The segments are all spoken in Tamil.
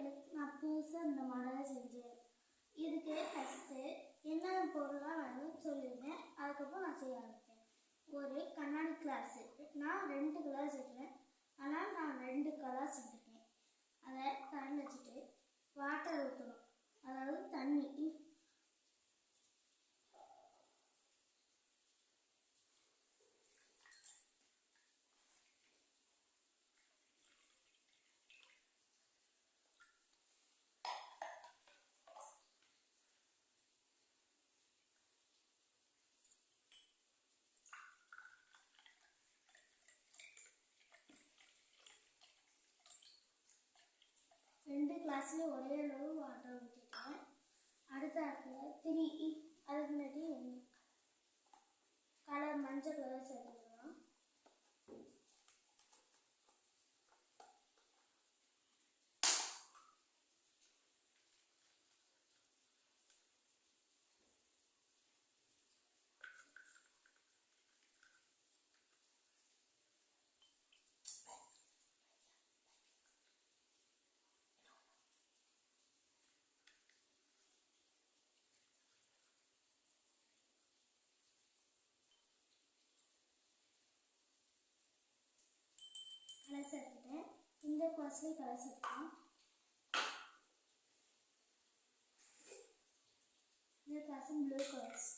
எடுத்து நான் புதுசாக இந்த மாடலை செஞ்சேன். இதுக்கு ஃபஸ்ட்டு என்னென்ன பொருளாக வேணும்னு சொல்லியிருந்தேன். அதுக்கப்புறம் நான் செய்ய ஆரம்பித்தேன். ஒரு கண்ணாடி கிளாஸு நான் ரெண்டு கலர் எடுத்தேன் ஆனால் நான் ரெண்டு கலர் எடுத்துருக்கேன் அதை கரண்ட் வச்சுட்டு வாட்டர் ஊற்றணும் அதாவது தண்ணி. ரெண்டு ஒரே அளவு வாட்டர் ஊற்றிட்டேன் அடுத்த இடத்துல த்ரீ அதுக்கு முன்னாடி கலர் மஞ்சள் கலர் சேர்த்துக்கலாம் கலர் சேர்த்துட்டேன் இந்த கிளாஸ்லேயும் கலர் சேர்த்துக்கலாம் இந்த கிளாஸும் ப்ளூ கலர்ஸ்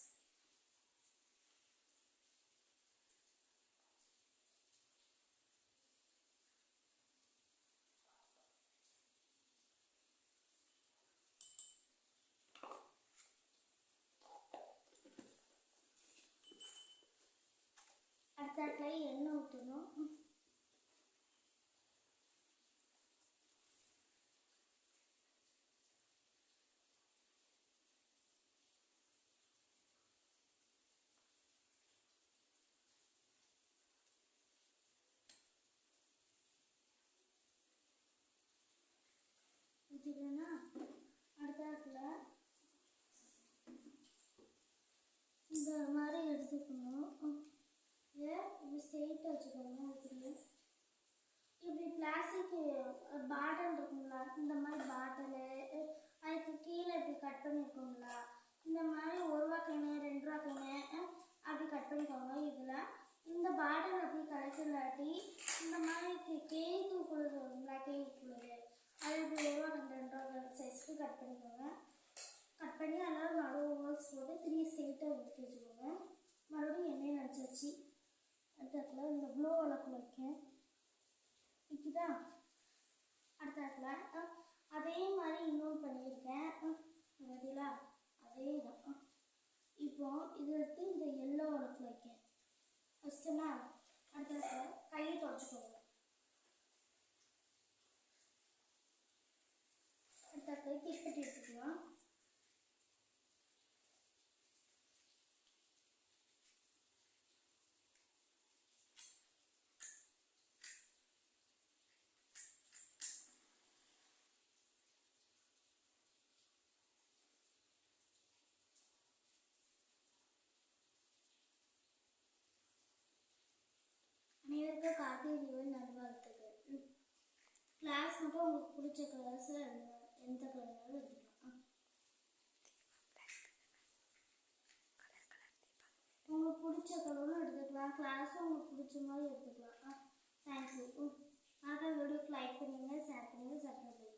அடுத்த இடத்துல எண்ணெய் ஊற்றணும். ஊற்றிட்டேன்னா அடுத்த இடத்துல இந்த மாதிரி எடுத்துக்கணும். இதை இப்படி ஸ்ட்ரெயிட்டாக வச்சுக்கோங்க இப்படி. இப்படி பிளாஸ்டிக் பாட்டில் இருக்குங்களா இந்த மாதிரி பாட்டிலு அதுக்கு கீழே இப்படி கட் பண்ணியிருக்கோங்களா இந்த மாதிரி ஒரு ரூபா கண்ணு ரெண்டு ரூபா கண்ணு அப்படி கட் பண்ணிக்கோங்க. இதில் இந்த பாட்டில் அப்படி கிடைக்கலாட்டி இந்த மாதிரி கேக்கு குழுது வருங்களா கேக் குழுது அது இப்படி ஒரு ரூபா ரெண்டு ரூபா சைஸ்க்கு கட் பண்ணிக்கோங்க. கட் பண்ணி அதனால் நடுவு ஹோல்ஸ் போட்டு த்ரீ ஸ்ட்ரெயிட்டாக எடுத்து வச்சுக்கோங்க. மறுபடியும் எண்ணெய் நினச்சி வச்சு அடுத்த இடத்துல இந்த ப்ளூ வளர்க்கு வைக்கேன் விற்குதா அடுத்த இடத்துல அதே மாதிரி இன்னொன்று பண்ணியிருக்கேன். பார்த்தீங்களா? அதே தான். இப்போ இது எடுத்து இந்த எல்லோ வளர்க்கு வைக்கேன் ஃபஸ்ட்டுனா அடுத்த இடத்துல கையை தொடச்சிக்கோங்க. கார்த்திகை தீபம் நல்வாழ்த்துக்கள் கிளாஸ் மட்டும் உங்களுக்கு பிடிச்ச கலர்ஸ் எந்த கலர்னாலும் எடுத்துக்கலாம். உங்களுக்கு பிடிச்ச கலரும் எடுத்துக்கலாம். கிளாஸும் உங்களுக்கு பிடிச்ச மாதிரி எடுத்துக்கலாம். தேங்க்யூ மறக்காம வீடியோக்கு லைக் பண்ணுங்கள் ஷேர் பண்ணுங்கள் சப்ஸ்கிரைப்